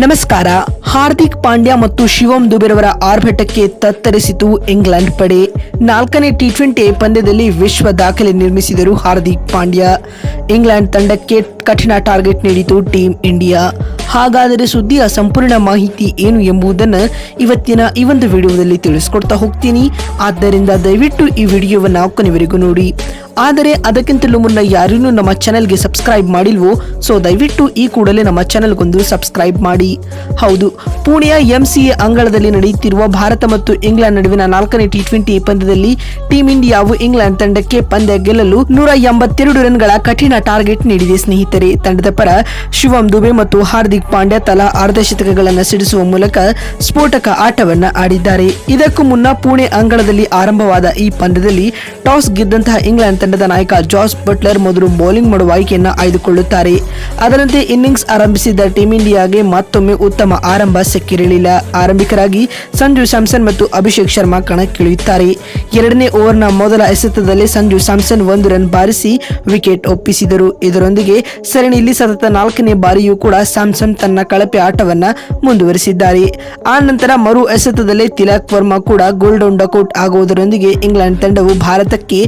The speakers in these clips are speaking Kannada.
ನಮಸ್ಕಾರ. ಹಾರ್ದಿಕ್ ಪಾಂಡ್ಯ ಮತ್ತು ಶಿವಂ ದುಬೆರವರ ಆರ್ಭಟಕ್ಕೆ ತತ್ತರಿಸಿತು ಇಂಗ್ಲೆಂಡ್ ಪಡೆ. ನಾಲ್ಕನೇ ಟಿ ಟ್ವೆಂಟಿ ಪಂದ್ಯದಲ್ಲಿ ವಿಶ್ವ ದಾಖಲೆ ನಿರ್ಮಿಸಿದರು ಹಾರ್ದಿಕ್ ಪಾಂಡ್ಯ. ಇಂಗ್ಲೆಂಡ್ ತಂಡಕ್ಕೆ ಕಠಿಣ ಟಾರ್ಗೆಟ್ ನೀಡಿತು ಟೀಮ್ ಇಂಡಿಯಾ. ಹಾಗಾದರೆ ಸುದ್ದಿಯ ಸಂಪೂರ್ಣ ಮಾಹಿತಿ ಏನು ಎಂಬುದನ್ನು ಇವತ್ತಿನ ಈ ಒಂದು ವಿಡಿಯೋದಲ್ಲಿ ತಿಳಿಸ್ಕೊಡ್ತಾ ಹೋಗ್ತೀನಿ. ಆದ್ದರಿಂದ ದಯವಿಟ್ಟು ಈ ವಿಡಿಯೋವನ್ನು ಕೊನೆವರೆಗೂ ನೋಡಿ. ಆದರೆ ಅದಕ್ಕಿಂತಲೂ ಮುನ್ನ ಯಾರೂ ನಮ್ಮ ಚಾನೆಲ್ಗೆ ಸಬ್ಸ್ಕ್ರೈಬ್ ಮಾಡಿಲ್ವೋ, ಸೊ ದಯವಿಟ್ಟು ಈ ಕೂಡಲೇ ನಮ್ಮ ಚಾನೆಲ್ಗೊಂದು ಸಬ್ಸ್ಕ್ರೈಬ್ ಮಾಡಿ. ಹೌದು, ಪುಣೆಯ ಎಂಸಿಎ ಅಂಗಳದಲ್ಲಿ ನಡೆಯುತ್ತಿರುವ ಭಾರತ ಮತ್ತು ಇಂಗ್ಲೆಂಡ್ ನಡುವಿನ ನಾಲ್ಕನೇ ಟಿ ಟ್ವೆಂಟಿ ಪಂದ್ಯದಲ್ಲಿ ಟೀಂ ಇಂಡಿಯಾವು ಇಂಗ್ಲೆಂಡ್ ತಂಡಕ್ಕೆ ಪಂದ್ಯ ಗೆಲ್ಲಲು ನೂರ ಎಂಬತ್ತೆರಡು ರನ್ಗಳ ಕಠಿಣ ಟಾರ್ಗೆಟ್ ನೀಡಿದೆ ಸ್ನೇಹಿತರೆ. ತಂಡದ ಪರ ಶಿವಂ ದುಬೆ ಮತ್ತು ಹಾರ್ದಿಕ್ ಪಾಂಡ್ಯ ತಲಾ ಅರ್ಧ ಶತಕಗಳನ್ನು ಸಿಡಿಸುವ ಮೂಲಕ ಸ್ಫೋಟಕ ಆಟವನ್ನು ಆಡಿದ್ದಾರೆ. ಇದಕ್ಕೂ ಮುನ್ನ ಪುಣೆ ಅಂಗಳದಲ್ಲಿ ಆರಂಭವಾದ ಈ ಪಂದ್ಯದಲ್ಲಿ ಟಾಸ್ ಗೆದ್ದಂತಹ ಇಂಗ್ಲೆಂಡ್ ತಂಡದ ನಾಯಕ ಜಾಸ್ ಬಟ್ಲರ್ ಮೊದಲು ಬೌಲಿಂಗ್ ಮಾಡುವ ಆಯ್ಕೆಯನ್ನು ಆಯ್ದುಕೊಳ್ಳುತ್ತಾರೆ. ಅದರಂತೆ ಇನ್ನಿಂಗ್ಸ್ ಆರಂಭಿಸಿದ ಟೀಂ ಇಂಡಿಯಾಗೆ ಮತ್ತೊಮ್ಮೆ ಉತ್ತಮ ಆರಂಭ ಸಿಕ್ಕಿರಲಿಲ್ಲ. ಆರಂಭಿಕರಾಗಿ ಸಂಜು ಸ್ಯಾಮ್ಸನ್ ಮತ್ತು ಅಭಿಷೇಕ್ ಶರ್ಮಾ ಕಣಕ್ಕಿಳಿಯುತ್ತಾರೆ. ಎರಡನೇ ಓವರ್ನ ಮೊದಲ ಎಸೆತದಲ್ಲಿ ಸಂಜು ಸ್ಯಾಮ್ಸನ್ ಒಂದು ರನ್ ಬಾರಿಸಿ ವಿಕೆಟ್ ಒಪ್ಪಿಸಿದರು. ಇದರೊಂದಿಗೆ ಸರಣಿಯಲ್ಲಿ ಸತತ ನಾಲ್ಕನೇ ಬಾರಿಯೂ ಕೂಡ ಸ್ಯಾಮ್ಸನ್ ತನ್ನ ಕಳಪೆ ಆಟವನ್ನು ಮುಂದುವರಿಸಿದ್ದಾರೆ. ಆ ನಂತರ ಮರು ಎಸೆತದಲ್ಲಿ ತಿಲಕ್ ವರ್ಮಾ ಕೂಡ ಗೋಲ್ಡನ್ ಡಕೌಟ್ ಆಗುವುದರೊಂದಿಗೆ ಇಂಗ್ಲೆಂಡ್ ತಂಡವು ಭಾರತಕ್ಕೆ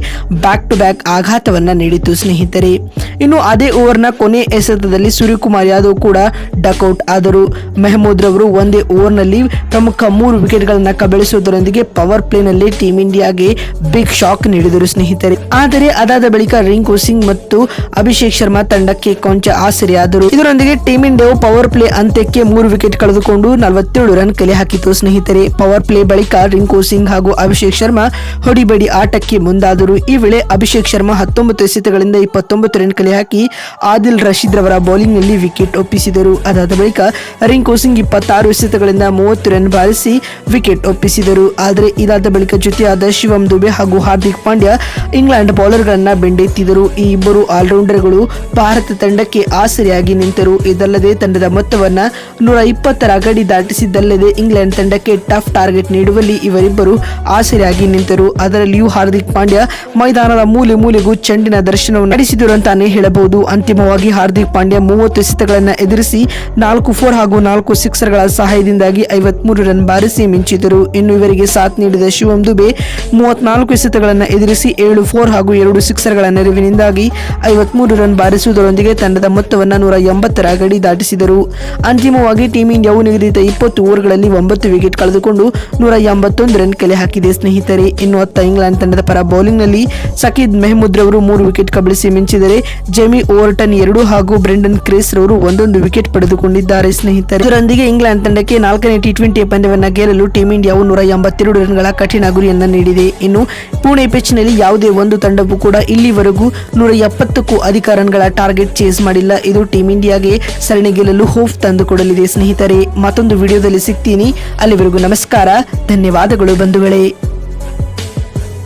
ಬ್ಯಾಕ್ ಟು ಬ್ಯಾಕ್ ಆಘಾತವನ್ನ ನೀಡಿತು ಸ್ನೇಹಿತರೆ. ಇನ್ನು ಅದೇ ಓವರ್ನ ಕೊನೆ ಎಸೆತದಲ್ಲಿ ಸೂರ್ಯಕುಮಾರ್ ಯಾದವ್ ಕೂಡ ಡಕೌಟ್ ಆದರು. ಮೆಹಮೂದ್ ರವರು ಒಂದೇ ಓವರ್ನಲ್ಲಿ ಪ್ರಮುಖ ಮೂರು ವಿಕೆಟ್ಗಳನ್ನು ಕಬಳಿಸುವುದರೊಂದಿಗೆ ಪವರ್ ಪ್ಲೇನಲ್ಲಿ ಟೀಂ ಇಂಡಿಯಾಗೆ ಬಿಗ್ ಶಾಕ್ ನೀಡಿದರು ಸ್ನೇಹಿತರೆ. ಆದರೆ ಅದಾದ ಬಳಿಕ ರಿಂಕು ಸಿಂಗ್ ಮತ್ತು ಅಭಿಷೇಕ್ ಶರ್ಮಾ ತಂಡಕ್ಕೆ ಕೊಂಚ ಆಸರೆಯಾದರು ಇದರೊಂದಿಗೆ ಟೀಂ ಇಂಡಿಯಾವು ಪವರ್ ಪ್ಲೇ ಅಂತ್ಯಕ್ಕೆ ಮೂರು ವಿಕೆಟ್ ಕಳೆದುಕೊಂಡು ನಲವತ್ತೇಳು ರನ್ ಕಲೆ ಹಾಕಿತು ಸ್ನೇಹಿತರೆ. ಪವರ್ ಪ್ಲೇ ಬಳಿಕ ರಿಂಕು ಸಿಂಗ್ ಹಾಗೂ ಅಭಿಷೇಕ್ ಶರ್ಮಾ ಹೊಡಿಬಡಿ ಆಟಕ್ಕೆ ಮುಂದಾದರು. ಈ ವೇಳೆ ಅಭಿಷೇಕ್ ಶರ್ಮಾ ಹತ್ತೊಂಬತ್ತು ಎಸೆತಗಳಿಂದ ಇಪ್ಪತ್ತೊಂಬತ್ತು ರನ್ ಹಾಕಿ ಆದಿಲ್ ರಶೀದ್ ರವರ ಬೌಲಿಂಗ್ನಲ್ಲಿ ವಿಕೆಟ್ ಒಪ್ಪಿಸಿದರು. ಅದಾದ ಬಳಿಕ ರಿಂಕು ಸಿಂಗ್ ಇಪ್ಪತ್ತಾರು ಎಸೆತಗಳಿಂದ ಮೂವತ್ತು ರನ್ ಬಾರಿಸಿ ವಿಕೆಟ್ ಒಪ್ಪಿಸಿದರು. ಆದರೆ ಇದಾದ ಬಳಿಕ ಜೊತೆಯಾದ ಶಿವಂ ದುಬೆ ಹಾಗೂ ಹಾರ್ದಿಕ್ ಪಾಂಡ್ಯ ಇಂಗ್ಲೆಂಡ್ ಬೌಲರ್ಗಳನ್ನ ಬೆಂಡೆತ್ತಿದರು ಈ ಇಬ್ಬರು ಆಲ್ರೌಂಡರ್ಗಳು ಭಾರತ ತಂಡಕ್ಕೆ ಆಸರೆಯಾಗಿ ನಿಂತರು. ಇದಲ್ಲದೆ ತಂಡದ ಮೊತ್ತವನ್ನ ನೂರ ಇಪ್ಪತ್ತರ ಗಡಿ ದಾಟಿಸಿದ್ದಲ್ಲದೆ ಇಂಗ್ಲೆಂಡ್ ತಂಡಕ್ಕೆ ಟಫ್ ಟಾರ್ಗೆಟ್ ನೀಡುವಲ್ಲಿ ಇವರಿಬ್ಬರು ಆಸರೆಯಾಗಿ ನಿಂತರು. ಅದರಲ್ಲಿಯೂ ಹಾರ್ದಿಕ್ ಪಾಂಡ್ಯ ಮೈದಾನದ ಮೂಲೆ ಮೂಲೆಗೂ ಚೆಂಡಿನ ದರ್ಶನವನ್ನು ನಡೆಸಿದರು ಅಂತಾನೆ ಹೇಳಬಹುದು. ಅಂತಿಮವಾಗಿ ಹಾರ್ದಿಕ್ ಪಾಂಡ್ಯ ಮೂವತ್ತು ಎಸೆತಗಳನ್ನು ಎದುರಿಸಿ ನಾಲ್ಕು ಫೋರ್ ಹಾಗೂ ನಾಲ್ಕು ಸಿಕ್ಸರ್ಗಳ ಸಹಾಯದಿಂದಾಗಿ ಐವತ್ಮೂರು ರನ್ ಬಾರಿಸಿ ಮಿಂಚಿದರು ಇನ್ನು ಇವರಿಗೆ ಸಾಥ್ ನೀಡಿದ ಶಿವಂ ದುಬೆ ಮೂವತ್ನಾಲ್ಕು ಎಸೆತಗಳನ್ನು ಎದುರಿಸಿ ಏಳು ಫೋರ್ ಹಾಗೂ ಎರಡು ಸಿಕ್ಸರ್ಗಳ ನೆರವಿನಿಂದಾಗಿ ಐವತ್ಮೂರು ರನ್ ಬಾರಿಸುವುದರೊಂದಿಗೆ ತಂಡದ ಮೊತ್ತವನ್ನು ನೂರ ಎಂಬತ್ತರ ಗಡಿ ದಾಟಿಸಿದರು. ಅಂತಿಮವಾಗಿ ಟೀಂ ಇಂಡಿಯಾವು ನಿಗದಿತ ಇಪ್ಪತ್ತು ಓವರ್ಗಳಲ್ಲಿ ಒಂಬತ್ತು ವಿಕೆಟ್ ಕಳೆದುಕೊಂಡು ನೂರ ಎಂಬತ್ತೊಂದು ರನ್ ಕಲೆ ಹಾಕಿದೆ ಸ್ನೇಹಿತರೆ. ಇನ್ನು ಅತ್ತ ಇಂಗ್ಲೆಂಡ್ ತಂಡದ ಪರ ಬೌಲಿಂಗ್ನಲ್ಲಿ ಸಕೀದ್ ಮೆಹಮೂದ್ ರವರು ಮೂರು ವಿಕೆಟ್ ಕಬಳಿಸಿ ಮಿಂಚಿದರೆ ಜೆಮಿ ಓವರ್ಟನ್ ಎರಡು ಹಾಗೂ ಬ್ರೆಂಡನ್ ಕ್ರೇಸ್ ರವರು ಒಂದೊಂದು ವಿಕೆಟ್ ಪಡೆದುಕೊಂಡಿದ್ದಾರೆ ಸ್ನೇಹಿತರೆ. ಇದರೊಂದಿಗೆ ಇಂಗ್ಲೆಂಡ್ ತಂಡಕ್ಕೆ ನಾಲ್ಕನೇ ಟಿ ಟ್ವೆಂಟಿ ಪಂದ್ಯವನ್ನು ಗೆಲ್ಲಲು ಟೀಂ ಇಂಡಿಯಾವು ನೂರ ಎಂಬತ್ತೆರಡು ರನ್ಗಳ ಕಠಿಣ ಗುರಿಯನ್ನು ನೀಡಿದೆ. ಇನ್ನು ಪುಣೆ ಪಿಚ್ನಲ್ಲಿ ಯಾವುದೇ ಒಂದು ತಂಡವೂ ಕೂಡ ಇಲ್ಲಿವರೆಗೂ ನೂರ ಎಪ್ಪತ್ತಕ್ಕೂ ಅಧಿಕ ರನ್ಗಳ ಟಾರ್ಗೆಟ್ ಚೇಸ್ ಮಾಡಿಲ್ಲ. ಇದು ಟೀಂ ಇಂಡಿಯಾಗೆ ಸರಣಿ ಗೆಲ್ಲಲು ಹೋಪ್ ತಂದುಕೊಡಲಿದೆ ಸ್ನೇಹಿತರೆ. ಮತ್ತೊಂದು ವಿಡಿಯೋದಲ್ಲಿ ಸಿಗ್ತೀನಿ. ಅಲ್ಲಿವರೆಗೂ ನಮಸ್ಕಾರ. ಧನ್ಯವಾದಗಳು ಬಂಧುಗಳೇ.